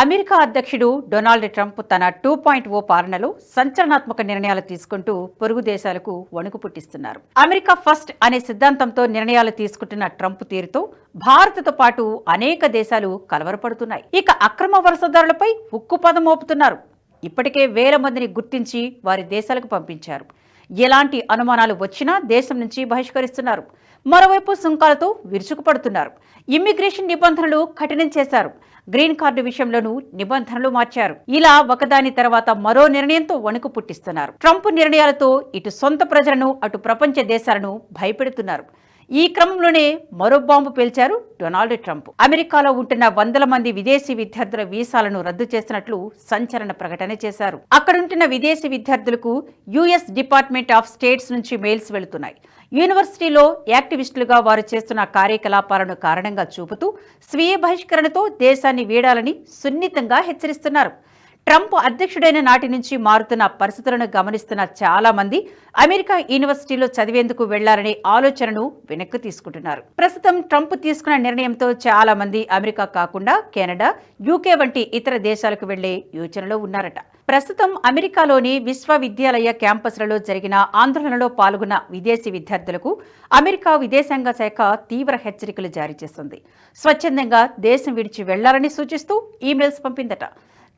America అధ్యక్షుడు Donald Trump తన two point O పాలనలో సంచలనాత్మక నిర్ణయాలు తీసుకుంటూ పొరుగు దేశాలకు వణుకు పుట్టిస్తున్నారు. అమెరికా ఫస్ట్ అనే సిద్ధాంతంతో నిర్ణయాలు తీసుకుంటున్న ట్రంప్ తీరుతో భారత్తో పాటు అనేక దేశాలు కలవరపడుతున్నాయి. ఇక అక్రమ వలసదారులపై ఉక్కు పదం మోపుతున్నారు. ఇప్పటికే వేల మందిని గుర్తించి వారి దేశాలకు పంపించారు. ఎలాంటి అనుమానాలు వచ్చినా దేశం నుంచి బహిష్కరిస్తున్నారు. మరోవైపు సుంకాలతో విరుచుకుపడుతున్నారు. ఇమ్మిగ్రేషన్ నిబంధనలు కఠినం చేశారు. గ్రీన్ కార్డు విషయంలోనూ నిబంధనలు మార్చారు. ఇలా ఒకదాని తర్వాత మరో నిర్ణయంతో వణుకు పుట్టిస్తున్నారు. ట్రంప్ నిర్ణయాలతో ఇటు సొంత ప్రజలను అటు ప్రపంచ దేశాలను భయపెడుతున్నారు. ఈ క్రమంలోనే మరో బాంబు పేల్చారు డొనాల్డ్ ట్రంప్. అమెరికాలో ఉంటున్న వందల మంది విదేశీ విద్యార్థుల వీసాలను రద్దు చేసినట్లు సంచలన ప్రకటన చేశారు. అక్కడుంటున్న విదేశీ విద్యార్థులకు యుఎస్ డిపార్ట్మెంట్ ఆఫ్ స్టేట్స్ నుంచి మెయిల్స్ వెళుతున్నాయి. యూనివర్సిటీలో యాక్టివిస్టులుగా వారు చేస్తున్న కార్యకలాపాలను కారణంగా చూపుతూ స్వీయ బహిష్కరణతో దేశాన్ని వీడాలని సున్నితంగా హెచ్చరిస్తున్నారు. ట్రంప్ అధ్యక్షుడైన నాటి నుంచి మారుతున్న పరిస్థితులను గమనిస్తున్న చాలా మంది అమెరికా యూనివర్సిటీలో చదివేందుకు వెళ్ళాలనే ఆలోచనను వెనక్కి తీసుకుంటున్నారు. ప్రస్తుతం ట్రంప్ తీసుకున్న నిర్ణయంతో చాలా మంది అమెరికా కాకుండా కెనడా యూకే వంటి ఇతర దేశాలకు వెళ్ళే యోచనలో ఉన్నారట. ప్రస్తుతం అమెరికాలోని విశ్వవిద్యాలయ క్యాంపస్లలో జరిగిన ఆందోళనలో పాల్గొన్న విదేశీ విద్యార్థులకు అమెరికా విదేశాంగ శాఖ తీవ్ర హెచ్చరికలు జారీ చేస్తుంది. స్వచ్ఛందంగా దేశం విడిచి వెళ్ళాలని సూచిస్తూ ఈమెయిల్స్ పంపిందట.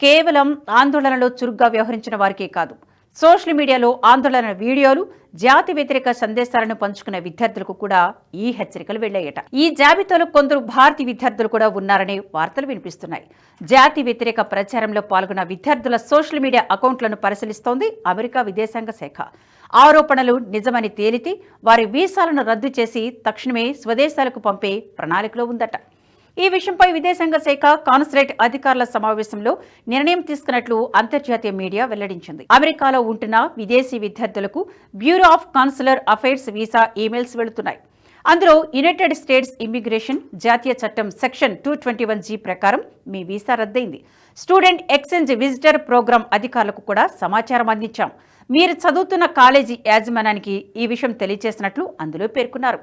కేవలం ఆందోళనలో చురుగ్గా వ్యవహరించిన వారికే కాదు. సోషల్ మీడియాలో ఆందోళన వీడియోలు జాతి వ్యతిరేక సందేశాలను పంచుకున్న విద్యార్థులకు కూడా ఈ హెచ్చరికలు వెళ్ళాయట. ఈ జాబితాలో కొందరు భారతీయ విద్యార్థులు కూడా ఉన్నారనే వార్తలు వినిపిస్తున్నాయి. జాతి వ్యతిరేక ప్రచారంలో పాల్గొన్న విద్యార్థుల సోషల్ మీడియా అకౌంట్లను పరిశీలిస్తోంది అమెరికా విదేశాంగ శాఖ. ఆరోపణలు నిజమని తేలితే వారి వీసాలను రద్దు చేసి తక్షణమే స్వదేశాలకు పంపే ప్రణాళికలో ఉందట. ఈ విషయంపై విదేశాంగ శాఖ కాన్సులేట్ అధికారుల సమావేశంలో నిర్ణయం తీసుకున్నట్లు అంతర్జాతీయ మీడియా వెల్లడించింది. అమెరికాలో ఉంటున్న విదేశీ విద్యార్థులకు bureau of consular affairs visa emails వెళుతున్నాయి. అందులో యునైటెడ్ స్టేట్స్ ఇమ్మిగ్రేషన్ జాతీయ చట్టం section two twenty one G ప్రకారం మీ వీసా రద్దయింది. స్టూడెంట్ ఎక్స్చేంజ్ విజిటర్ ప్రోగ్రాం అధికారులకు కూడా సమాచారం అందించాం. మీరు చదువుతున్న కాలేజీ యాజమాన్యానికి ఈ విషయం తెలియజేసినట్లు అందులో పేర్కొన్నారు.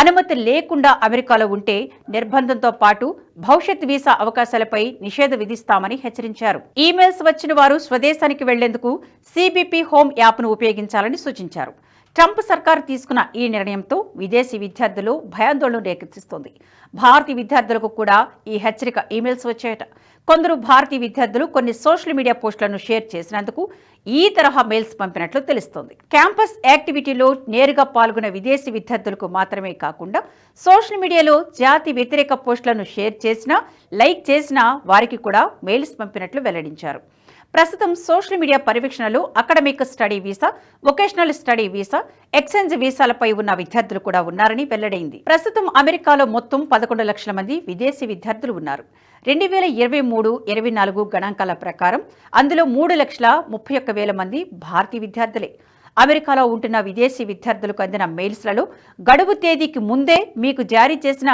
అనుమతి లేకుండా అమెరికాలో ఉంటే నిర్బంధంతో పాటు భవిష్యత్ వీసా అవకాశాలపై నిషేధ విధిస్తామని హెచ్చరించారు. ఈమెయిల్స్ వచ్చిన వారు స్వదేశానికి వెళ్ళేందుకు సిబిపి హోమ్ యాప్ను ఉపయోగించాలని సూచించారు. ట్రంప్ సర్కారు తీసుకున్న ఈ నిర్ణయంతో విదేశీ విద్యార్థులు భయాందోళన రేకెత్తిస్తోంది. భారతీయ విద్యార్థులకు కూడా ఈ హెచ్చరిక ఈమెయిల్స్ వచ్చాయట. కొందరు భారతీయ విద్యార్థులు కొన్ని సోషల్ మీడియా పోస్టులను షేర్ చేసినందుకు ఈ తరహా మెయిల్స్ పంపినట్లు తెలుస్తోంది. క్యాంపస్ యాక్టివిటీలో నేరుగా పాల్గొన్న విదేశీ విద్యార్థులకు మాత్రమే కాకుండా సోషల్ మీడియాలో జాతి వ్యతిరేక పోస్టులను షేర్ చేసినా లైక్ చేసినా వారికి కూడా మెయిల్స్ పంపినట్లు వెల్లడించారు. ప్రస్తుతం సోషల్ మీడియా పర్యవేక్షణలో academic study visa vocational study visa exchange వీసాలపై ఉన్న విద్యార్థులు కూడా ఉన్నారని వెల్లడైంది. ప్రస్తుతం అమెరికాలో మొత్తం పదకొండు లక్షల మంది విదేశీ విద్యార్థులు ఉన్నారు. రెండు వేల ఇరవై మూడు ఇరవై నాలుగు గణాంకాల ప్రకారం అందులో మూడు లక్షల ముప్పై ఒక్క వేల మంది భారతీయ విద్యార్థులే. అమెరికాలో ఉంటున్న విదేశీ విద్యార్థులకు అందిన మెయిల్స్లలో గడువు తేదీకి ముందే మీకు జారీ చేసిన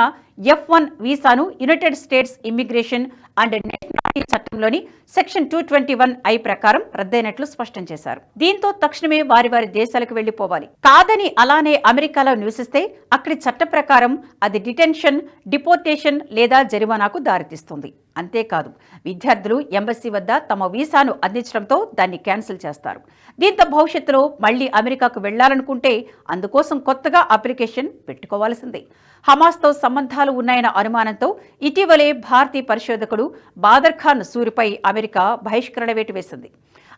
F one వీసాను united states immigration and nationality చట్టంలోని section two twenty one I ప్రకారం రద్దయినట్లు స్పష్టం చేశారు. దీంతో తక్షణమే వారి వారి దేశాలకు వెళ్ళిపోవాలి కాదని అలానే అమెరికాలో నివసిస్తే అక్కడి చట్ట ప్రకారం అది డిటెన్షన్ డిపోర్టేషన్ లేదా జరిమానాకు దారితీస్తుంది. అంతేకాదు విద్యార్థులు ఎంబసీ వద్ద తమ వీసాను అందించడంతో దాన్ని క్యాన్సిల్ చేస్తారు. దీంతో భవిష్యత్తులో మళ్ళీ అమెరికాకు వెళ్ళాలనుకుంటే అందుకోసం కొత్తగా అప్లికేషన్ పెట్టుకోవాల్సిందే. హమాస్తో సంబంధాలు ఉన్నాయన్న అనుమానంతో ఇటీవలే భారతీయ పరిశోధకుడు బాదర్ ఖాన్ సూరిపై అమెరికా బహిష్కరణ వేటు వేసింది.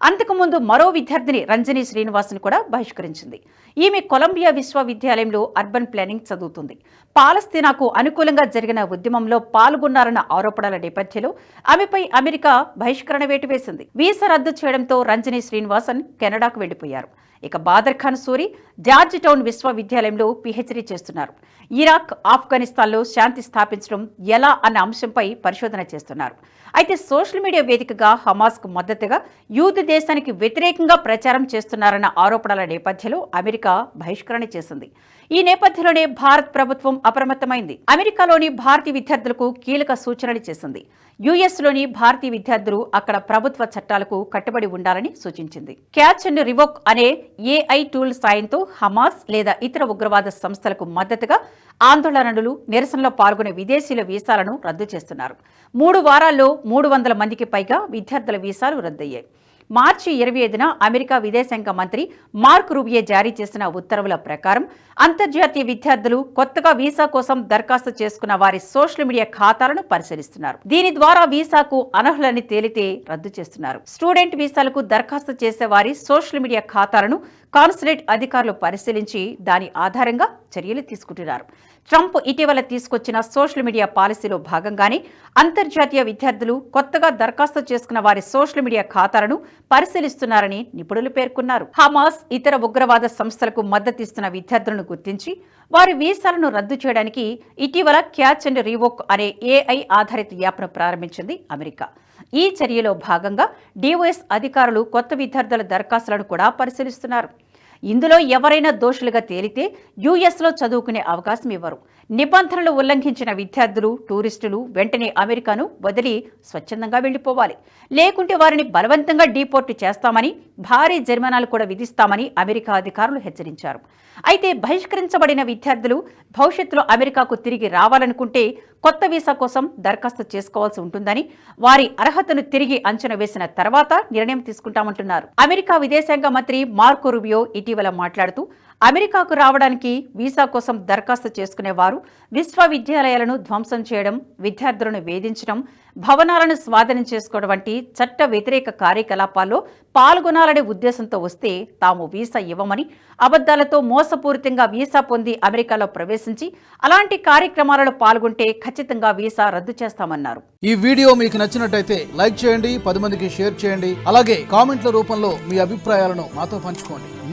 అంతకుముందు మరో విద్యార్థిని రంజని శ్రీనివాస్ను కూడా బహిష్కరించింది. ఈమె కొలంబియా విశ్వవిద్యాలయంలో అర్బన్ ప్లానింగ్ చదువుతుంది. పాలస్తీనాకు అనుకూలంగా జరిగిన ఉద్యమంలో పాల్గొన్నారన్న ఆరోపణల నేపథ్యంలో ఆమెపై అమెరికా బహిష్కరణ వేటు వేసింది. వీసా రద్దు చేయడంతో రంజని శ్రీనివాసన్ కెనడాకు వెళ్ళిపోయారు ఇక బాదర్ ఖాన్ సూరి జార్జ్ టౌన్ విశ్వవిద్యాలయంలో పిహెచ్డీ చేస్తున్నారు. ఇరాక్ ఆఫ్ఘనిస్తాన్లో శాంతి స్థాపించడం ఎలా అన్న అంశంపై పరిశోధన చేస్తున్నారు. అయితే సోషల్ మీడియా వేదికగా హమాస్కు మద్దతుగా యూత్ దేశానికి వ్యతిరేకంగా ప్రచారం చేస్తున్నారన్న ఆరోపణల నేపథ్యంలో అమెరికా బహిష్కరణ చేసింది. ఈ నేపథ్యంలోనే భారత్ ప్రభుత్వం అప్రమత్తమైంది. అమెరికాలోని భారతీయ విద్యార్థులకు కీలక సూచనలు చేసింది. యుఎస్లోని భారతీయ విద్యార్థులు అక్కడ ప్రభుత్వ చట్టాలకు కట్టుబడి ఉండాలని సూచించింది. క్యాచ్ అండ్ రివోక్ అనే ఏఐ టూల్ సాయంతో హమాస్ లేదా ఇతర ఉగ్రవాద సంస్థలకు మద్దతుగా ఆందోళనలు నిరసనలో పాల్గొనే విదేశీయుల వీసాలను రద్దు చేస్తున్నారు. మూడు వారాల్లో మూడు వందల మందికి పైగా విద్యార్థుల వీసాలు రద్దయ్యాయి. మార్చి ఇరవై ఐదున అమెరికా విదేశాంగ మంత్రి మార్క్ రూబియే జారీ చేసిన ఉత్తర్వుల ప్రకారం అంతర్జాతీయ విద్యార్థులు కొత్తగా వీసా కోసం దరఖాస్తు చేసుకున్న వారి సోషల్ మీడియా ఖాతాలను పరిశీలిస్తున్నారు. దీని ద్వారా వీసాకు అనర్హులని తేలితే రద్దు చేస్తున్నారు. స్టూడెంట్ వీసాలకు దరఖాస్తు చేసే వారి సోషల్ మీడియా ఖాతాలను కాన్సులేట్ అధికారులు పరిశీలించి దాని ఆధారంగా చర్యలు తీసుకుంటున్నారు. ట్రంప్ ఇటీవల తీసుకొచ్చిన సోషల్ మీడియా పాలసీలో భాగంగానే అంతర్జాతీయ విద్యార్థులు కొత్తగా దరఖాస్తు చేసుకున్న వారి సోషల్ మీడియా ఖాతాలను పరిశీలిస్తున్నారని నిపుణులు పేర్కొన్నారు. హమాస్ ఇతర ఉగ్రవాద సంస్థలకు మద్దతిస్తున్న విద్యార్థులను గుర్తించి వారి వీసాలను రద్దు చేయడానికి ఇటీవల క్యాచ్ అండ్ రీవోక్ అనే ఏఐ ఆధారిత యాప్ను ప్రారంభించింది అమెరికా. ఈ చర్యలో భాగంగా డిఓఎస్ అధికారులు కొత్త విద్యార్థుల దరఖాస్తులను కూడా పరిశీలిస్తున్నారు. ఇందులో ఎవరైనా దోషులుగా తేలితే యుఎస్లో చదువుకునే అవకాశం ఇవ్వరు. నిబంధనలు ఉల్లంఘించిన విద్యార్థులు టూరిస్టులు వెంటనే అమెరికాను వదిలి స్వచ్ఛందంగా వెళ్ళిపోవాలి లేకుంటే వారిని బలవంతంగా డీపోర్ట్ చేస్తామని భారీ జరిమానాలు కూడా విధిస్తామని అమెరికా అధికారులు హెచ్చరించారు. అయితే బహిష్కరించబడిన విద్యార్థులు భవిష్యత్తులో అమెరికాకు తిరిగి రావాలనుకుంటే కొత్త వీసా కోసం దరఖాస్తు చేసుకోవాల్సి ఉంటుందని వారి అర్హతను తిరిగి అంచనా వేసిన తర్వాత నిర్ణయం తీసుకుంటామంటున్నారు. అమెరికా విదేశాంగ మంత్రి మార్కో రుబియో ఇటీవల మాట్లాడుతూ అమెరికాకు రావడానికి వీసా కోసం దరఖాస్తు చేసుకునేవారు. విశ్వవిద్యాలయాలను ధ్వంసం చేయడం విద్యార్థులను వేధించడం భవనాలను స్వాధీనం చేసుకోవడం వంటి చట్ట వ్యతిరేక కార్యకలాపాల్లో పాల్గొనాలనే ఉద్దేశంతో వస్తే తాము వీసా ఇవ్వమని అబద్దాలతో మోసపూరితంగా వీసా పొంది అమెరికాలో ప్రవేశించి అలాంటి కార్యక్రమాలలో పాల్గొంటే ఖచ్చితంగా వీసా రద్దు చేస్తామన్నారు. ఈ వీడియో మీకు నచ్చినట్టయితే లైక్ చేయండి పది మందికి షేర్ చేయండి అలాగే కామెంట్ల రూపంలో మీ అభిప్రాయాలను మాతో పంచుకోండి.